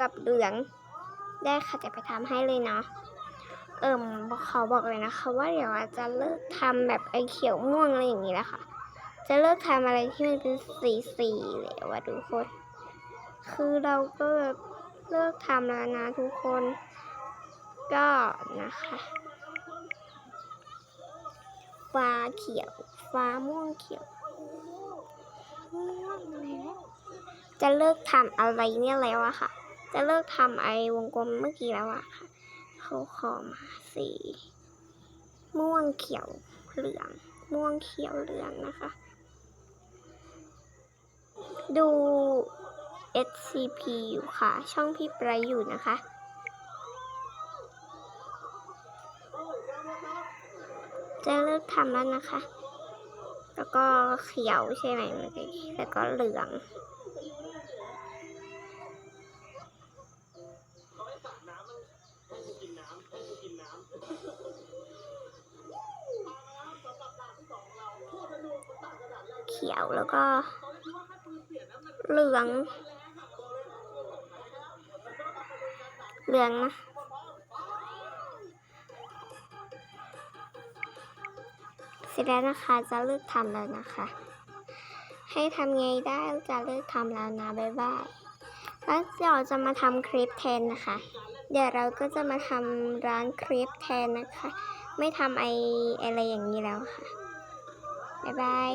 กับเหลือง ได้ค่ะจะไปทำให้เลยเนาะเอิ่มขาบอกเลยนะคะ ว่าเดี๋ยวอาจจะเลิกทำแบบไอเขียวม่วงอะไรอย่างนี้แล้วค่ะ จะเลิกทำอะไรที่มันเป็นสีสีๆแล้วอะทุกคน คือเราก็เลิกทำแล้วนะทุกคน ก็นะคะฟ้าเขียวฟ้าม่วงเขียวจะเลิกทำอะไรเนี่ยแล้วอะค่ะ จะเลิกทำไอ้วงกลมเมื่อกี้แล้วอะค่ะเขาขอมาสี ม่วงเขียวเหลือง ม่วงเขียวเหลืองนะคะ ดู SCP อยู่ค่ะ ช่องพี่ไบรท์อยู่นะคะ จะเลิกทำแล้วนะคะ แล้วก็เขียวใช่ไหมเมื่อกี้แล้วก็เหลือง ขียวแล้วก็ เหลือง เหลืองนะเสร็จแล้วนะคะจะเลิกทำแล้วนะคะ ให้ทำไงได้จะเลิกทำแล้วนะบ๊ายบายแล้วเดี๋ยวจะมาทำคลิปแทนนะคะ เดี๋ยวเราก็จะมาทำร้านคลิปแทนนะคะ ไม่ทำไออะไรอย่างนี้แล้วค่ะ บ๊ายบาย